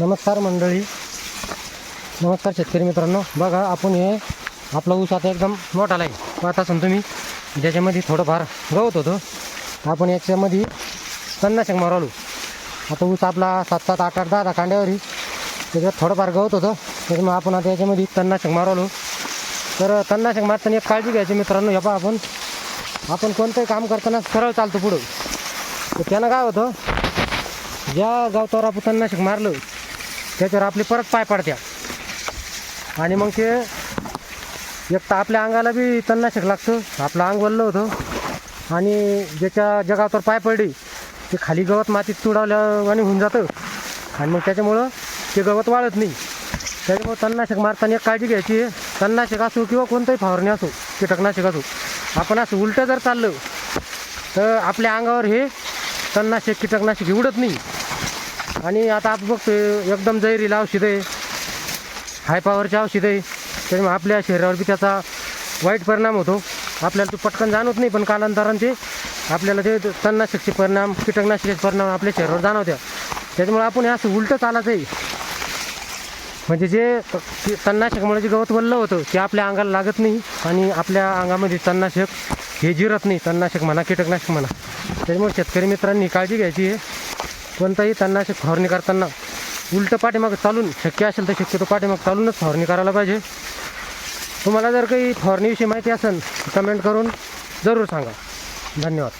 नमस्कार मंडळी. नमस्कार शेतकरी मित्रांनो. बघा आपण हे आपला ऊस आता एकदम मोठा आहे पाहत असून तुम्ही ज्याच्यामध्ये थोडंफार गवत होतं. आपण याच्यामध्ये तणनाशक मारवलो आता ऊस आपला सात सात आठ आठ दहा दहा कांड्यावरी. त्याच्यात थोडंफार गवत होतं. त्याच्यामुळे आपण आता याच्यामध्ये तणनाशक मारवलो तर तणनाशक मारताना एक काळजी घ्यायची मित्रांनो हे पहा आपण. आपण कोणतंही काम करताना सरळ चालतो पुढं. तर त्यानं काय होतं? ज्या गावतावर आपण तणनाशक मारलं त्याच्यावर आपले परत पाय पडत्या. आणि मग ते एक तर आपल्या अंगाला बी तणनाशक लागतं. आपलं अंग वल्लं होतं. आणि ज्याच्या जगावर पाय पडली ते खाली गवत मातीत तुडावल्यावानी होऊन जातं. आणि मग त्याच्यामुळं ते गवत वाळत नाही. त्याच्यामुळं तणनाशक मारताना एक काळजी घ्यायची. आहे तणनाशक असो किंवा कोणतंही फवारणी असो कीटकनाशक असो आपण असं उलटं जर चाललं तर आपल्या अंगावर हे तणनाशक कीटकनाशक उडत नाही. आणि आता आपण बघतो एकदम जैरीला औषध आहे. हाय पॉवरचे औषध आहे. त्यामुळे आपल्या शरीरावर बी त्याचा वाईट परिणाम होतो. आपल्याला तो पटकन जाणवत नाही पण कालांतराने ते आपल्याला ते तणनाशकचे परिणाम कीटकनाशकाचे परिणाम आपल्या शरीरावर जाणवत्या. त्याच्यामुळे आपण हे असं उलटं चालायचं आहे. म्हणजे जे त- तणनाशकमुळे जे गवत वल्लं होतं ते आपल्या अंगाला लागत नाही आणि आपल्या अंगामध्ये तणनाशक हे जिरत नाही. तणनाशक म्हणा कीटकनाशक म्हणा. त्याच्यामुळे शेतकरी मित्रांनी काळजी घ्यायची आहे. कोणताही तणनाशक फवारणी करताना उलटं पाठीमागं चालून शक्य असेल तर शक्यतो पाठीमागं चालूनच फवारणी करायला पाहिजे. तुम्हाला जर काही फवारणीविषयी माहिती असेल कमेंट करून जरूर सांगा. धन्यवाद.